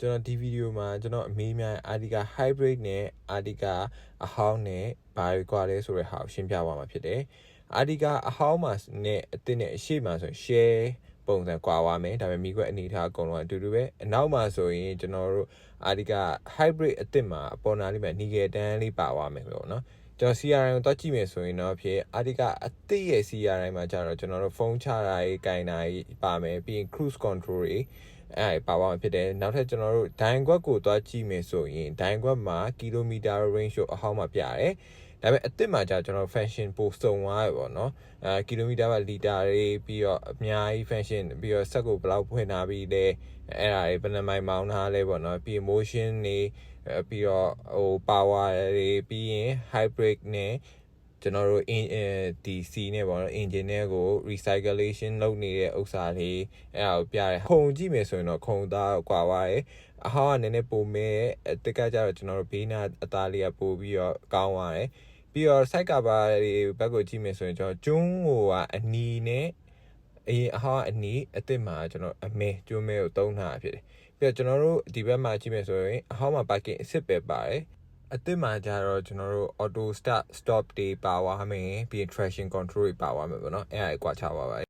ကျွန်တော်ဒီဗီဒီယိုမှာကျွန်တော်အမေးများအာဒီကာ hybrid နဲ့အာဒီကာအဟောင်းနဲ့ဘာတွေကွာလဲဆိုတဲ့ဟာကိုရှင်းပြသွားမှာဖြစ်တယ်အာဒီကာအဟောင်းမှာနဲ့အသစ်နဲ့အရှိမှာဆိုရင် share ပုံစံကွာသွားမယ်ဒါပေမဲ့မိခွက်အနေထားအကုန်လုံးအတူတူပဲအနောက်မှာဆိုရင်ကျွန်တော်တို့အာဒီကာ hybrid အသစ်မှာအပေါ်နာလေးမှာနီဂယ်တန်းလေးပါသွားမယ်ပေါ့နော်ကျွန်တော် CRM ကိုတွက်ကြည့်မယ်ဆိုရင်တော့ဖြစ်အာဒီကအသစ်ရဲ့ CRM မှာကျတော့ကျွန်တော်တို့ဖုန်းချတာရေး၊ကင်တာရေးပါမယ်ပြီးရင် cruise control တွေအဲ့ဒါပါပါမှာဖြစ်တယ်နောက်ထပ်ကျွန်တော်တို့ဒိုင်ခွက်ကိုတွက်ကြည့်မယ်ဆိုရင်ဒိုင်ခွက်မှာကီလိုမီတာ range ကိုအဟောင်းမှာပြရတယ် ဒါပေမဲ့အစ်စ်မှာကြာကျွန်တော် function ပိုစုံသွားရပေါ့နော်အဲကီလိုမီတာကလီတာတွေပြီးတော့အများကြီး function ပြီးတော့စက်ကိုဘယ်လောက်ဖွင့်ထားပြီးလဲအဲ့ဒါတွေဘယ်နှမိုင်မောင်းထားလဲပေါ့နော်ပြီး motion တွေအဲပြီးတော့ဟို power တွေပြီးရင် hybrid နဲ့ ကျွန်တော်တို့ in ဒီ C နဲ့ပေါ့နော် engine နဲ့ကို recyclation လုပ်နေတဲ့ဥစ္စာတွေအဲ့ဒါကိုပြရတယ်ခုံကြည့်မယ်ဆိုရင်တော့ခုံသားကွာသွားတယ်အဟောင်းကနည်းနည်းပိုမဲအတက်ကကြတော့ကျွန်တော်တို့ဘေးနာအသားလေးကပိုပြီးတော့ကောင်းသွားတယ်ပြီးတော့ site cover တွေဘက်ကိုကြည့်မယ်ဆိုရင်ကျွန်တော်ကျွန်းဟိုကအနီနဲ့အရင်အဟောင်းကအနီအစ်စ်မှာကျွန်တော်အမဲကျွန်းမဲကိုတုံးထားတာဖြစ်တယ်ပြီးတော့ကျွန်တော်တို့ဒီဘက်မှာကြည့်မယ်ဆိုရင်အဟောင်းမှာ parking အစ်စ်ပဲပါတယ် အစ်စ်မှာကြတော့ကျွန်တော်တို့ auto start stop တွေပါသွားမယ်ပြီးရင် traction control တွေပါသွားမယ်ပေါ့နော်အဲ့ဒါကိုကွာချပါပါ